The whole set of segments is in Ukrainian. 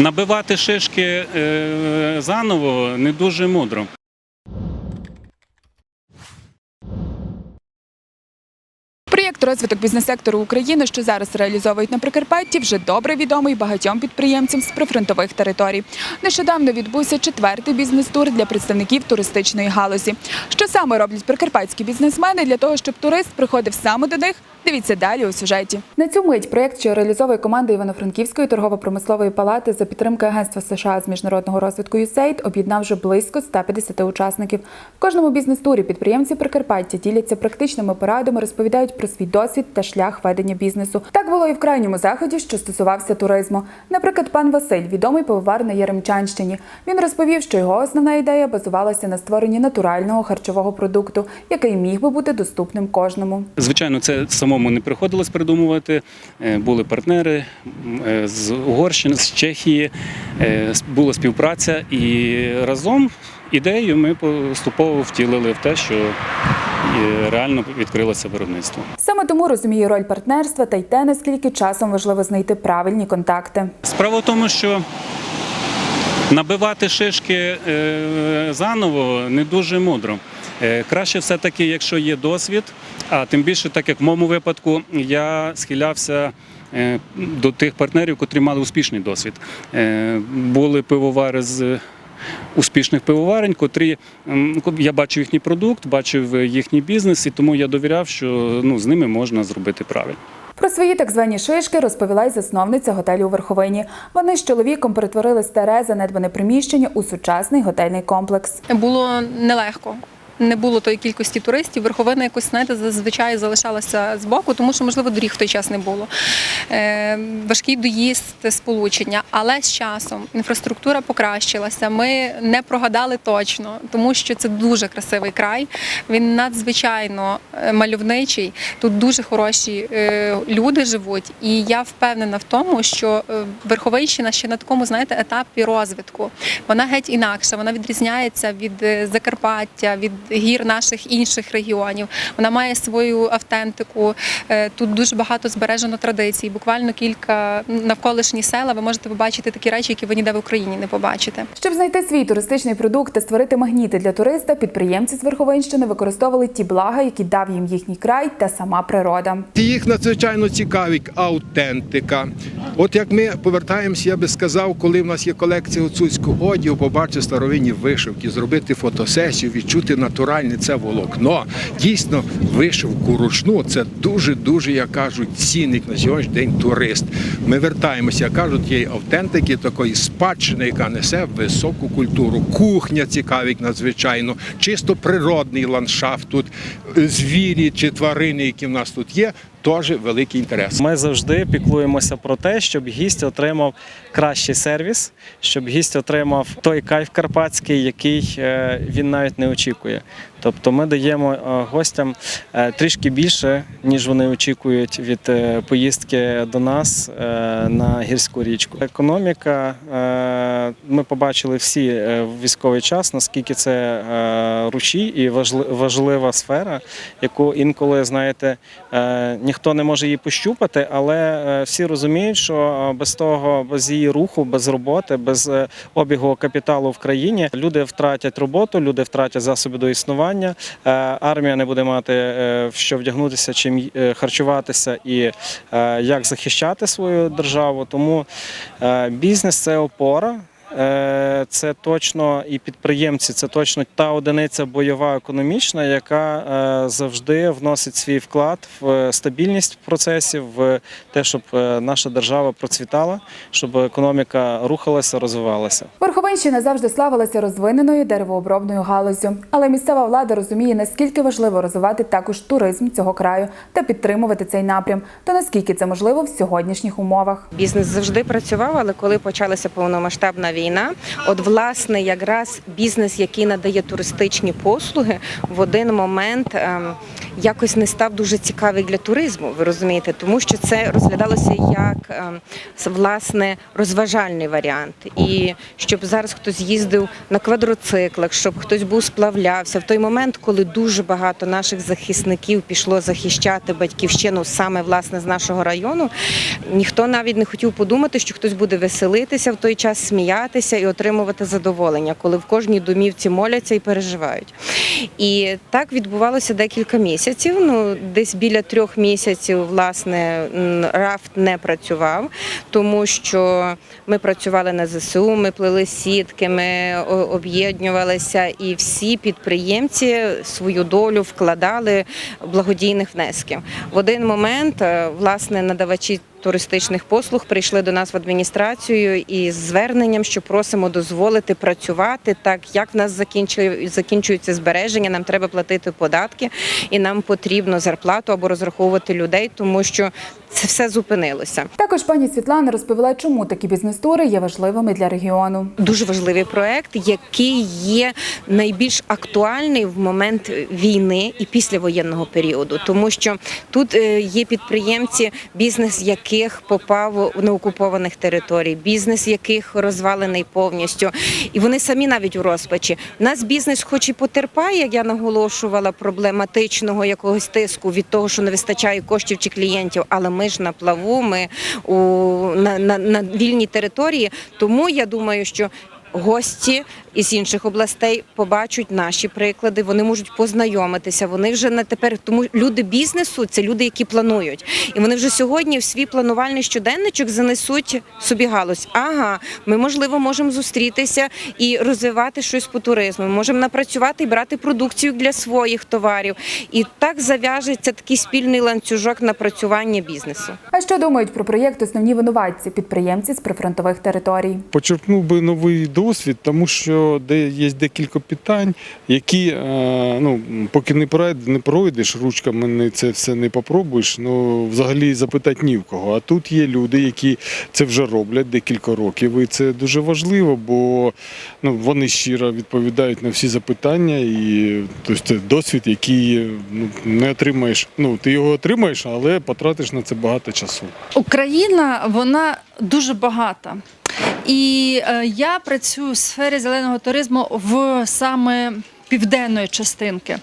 Набивати шишки е, заново не дуже мудро. Проєкт розвиток бізнес-сектору України, що зараз реалізовують на Прикарпатті, вже добре відомий багатьом підприємцям з прифронтових територій. Нещодавно відбувся четвертий бізнес-тур для представників туристичної галузі. Що саме роблять прикарпатські бізнесмени для того, щоб турист приходив саме до них? Дивіться далі у сюжеті. На цю мить проєкт, що реалізовує команда Івано-Франківської торгово-промислової палати за підтримки Агентства США з міжнародного розвитку USAID, об'єднав вже близько 150 учасників. В кожному бізнес-турі підприємці Прикарпаття діляться практичними порадами, розповідають про свій досвід та шлях ведення бізнесу. Так було і в крайньому заході, що стосувався туризму. Наприклад, пан Василь, відомий пивовар на Яремчанщині. Він розповів, що його основна ідея базувалася на створенні натурального харчового продукту, який міг би бути доступним кожному. Звичайно, це самому не приходилось придумувати. Е, Були партнери е, з Угорщини, з Чехії, е, була співпраця, і разом ідею ми поступово втілили в те, що реально відкрилося виробництво. Саме тому розуміє роль партнерства та й те, наскільки часом важливо знайти правильні контакти. Справа в тому, що набивати шишки заново не дуже мудро. Е, Краще все-таки, якщо є досвід, а тим більше, так як в моєму випадку, я схилявся е, до тих партнерів, котрі мали успішний досвід. Е, Були пивовари з успішних пивоварень, котрі я бачив їхній продукт, бачив їхній бізнес, і тому я довіряв, що ну, з ними можна зробити правильно. Про свої так звані шишки розповіла й засновниця готелю у Верховині. Вони з чоловіком перетворили старе занедбане приміщення у сучасний готельний комплекс. було нелегко. Не було тої кількості туристів. Верховина якось знаєте, зазвичай залишалася збоку, тому що можливо доріг в той час не було. Е, важкий доїзд, сполучення. Але з часом інфраструктура покращилася. Ми не прогадали точно, тому що це дуже красивий край. Він надзвичайно е, мальовничий. Тут дуже хороші е, люди живуть, і я впевнена в тому, що Верховинщина ще на такому знаєте етапі розвитку. Вона геть інакша. Вона відрізняється від Закарпаття, від гір наших інших регіонів. Вона має свою автентику. Е, Тут дуже багато збережено традицій. Буквально кілька навколишні села. Ви можете побачити такі речі, які ви ніде в Україні не побачите. Щоб знайти свій туристичний продукт та створити магніти для туриста, підприємці з Верховинщини використовували ті блага, які дав їм їхній край та сама природа. Їх надзвичайно цікавить аутентика. От як ми повертаємося, я би сказав, коли в нас є колекція гуцульського одягу, побачити старовинні вишивки, зробити фотосесію, відчути натуральне це волокно. Дійсно, вишивку ручну це дуже дуже, як кажуть, цінник на сьогоднішній день турист. Ми вертаємося, як кажуть, тієї автентики, такої спадщини, яка несе високу культуру. Кухня цікавить надзвичайно, чисто природний ландшафт тут, звірі чи тварини, які в нас тут є, теж великий інтерес. Ми завжди піклуємося про те, щоб гість отримав кращий сервіс, щоб гість отримав той кайф карпатський, який е, він навіть не очікує. Тобто ми даємо е, гостям е, трішки більше, ніж вони очікують від е, поїздки до нас на гірську річку. Економіка ми побачили всі в військовий час, наскільки це ручій і важлива сфера, яку інколи знаєте. Ніхто не може її пощупати, але всі розуміють, що без того, без її руху, без роботи, без обігу капіталу в країні люди втратять роботу, люди втратять засоби до існування. Е, Армія не буде мати е, в що вдягнутися, чим е, харчуватися і як захищати свою державу. Тому бізнес це опора. Е, Це точно і підприємці, це точно та одиниця бойова економічна, яка е, завжди вносить свій вклад в стабільність процесів, в те, щоб е, наша держава процвітала, щоб економіка рухалася, розвивалася. Верховинщина завжди славилася розвиненою деревообробною галуззю, але місцева влада розуміє, наскільки важливо розвивати також туризм цього краю та підтримувати цей напрям, та наскільки це можливо в сьогоднішніх умовах. Бізнес завжди працював, але коли почалася повномасштабна війна. От, власне, якраз бізнес, який надає туристичні послуги, в один момент ем, якось не став дуже цікавий для туризму. Ви розумієте, тому що це розглядалося як ем, власне розважальний варіант. І щоб зараз хтось їздив на квадроциклах, щоб хтось був сплавлявся в той момент, коли дуже багато наших захисників пішло захищати батьківщину саме власне з нашого району. Ніхто навіть не хотів подумати, що хтось буде веселитися в той час, сміятися і отримувати задоволення, коли в кожній домівці моляться і переживають. І так відбувалося декілька місяців. Ну, десь біля трьох місяців, власне, рафт не працював, тому що ми працювали на ЗСУ, ми плели сітки, ми об'єднувалися, і всі підприємці свою долю вкладали благодійних внесків. В один момент, е, власне, надавачі. Туристичних послуг прийшли до нас в адміністрацію із зверненням, що просимо дозволити працювати так, як в нас закінчується збереження. Нам треба платити податки, і нам потрібно зарплату або розраховувати людей, тому що це все зупинилося. Також пані Світлана розповіла, чому такі бізнес-тури є важливими для регіону. Дуже важливий проект, який є найбільш актуальний в момент війни і післявоєнного періоду, тому що тут е, є підприємці, бізнес яких попав на окупованих територій, бізнес яких розвалений повністю, і вони самі навіть у розпачі. У нас бізнес, хоч і потерпає, як я наголошувала, проблематичного якогось тиску від того, що не вистачає коштів чи клієнтів, але ми ж на плаву, ми у на, на, на вільній території. Тому я думаю, що гості із інших областей побачать наші приклади. Вони можуть познайомитися. Вони вже на тепер тому люди бізнесу це люди, які планують, і вони вже сьогодні в свій планувальний щоденничок занесуть собі галузь. Ага, ми можливо можемо зустрітися і розвивати щось по туризму. Ми можемо напрацювати і брати продукцію для своїх товарів. І так зав'яжеться такий спільний ланцюжок напрацювання бізнесу. А що думають про проєкт основні винуватці підприємці з прифронтових територій? почерпнув би новий досвід, тому що де є декілька питань, які е, ну поки не пройдеш, не пройдеш ручками, не це все не попробуєш. Ну взагалі запитати ні в кого. А тут є люди, які це вже роблять декілька років, і це дуже важливо, бо ну вони щиро відповідають на всі запитання, і тобто, це досвід, який ну не отримаєш. Ну ти його отримаєш, але потратиш на це багато часу. Україна вона дуже багата. І е, я працюю в сфері зеленого туризму в саме південної частинки.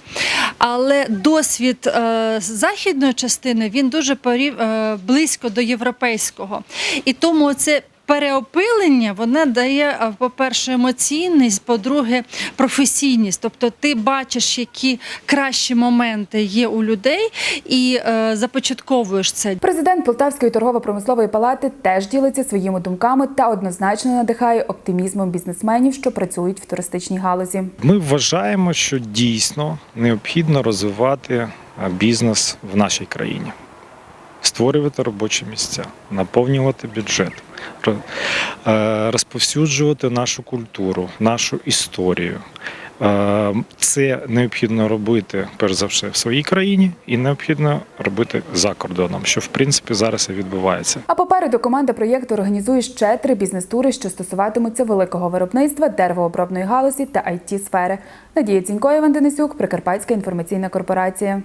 Але досвід е, західної частини він дуже порів, е, близько до європейського. І тому це переопилення вона дає, е, по-перше, емоційність, по-друге, професійність. Тобто ти бачиш, які кращі моменти є у людей, і е, започатковуєш це. Президент Полтавської торгово-промислової палати теж ділиться своїми думками та однозначно надихає оптимізмом бізнесменів, що працюють в туристичній галузі. Ми вважаємо, що дійсно необхідно розвивати е, бізнес в нашій країні, створювати робочі місця, наповнювати бюджет, е, розповсюджувати нашу культуру, нашу історію. Е, Це необхідно робити перш за все в своїй країні, і необхідно робити за кордоном, що в принципі зараз і відбувається. А попереду команда проєкту організує ще три бізнес-тури, що стосуватимуться великого виробництва, деревообробної галузі та it сфери Надія Цінько, Іван Денисюк, Прикарпатська інформаційна корпорація.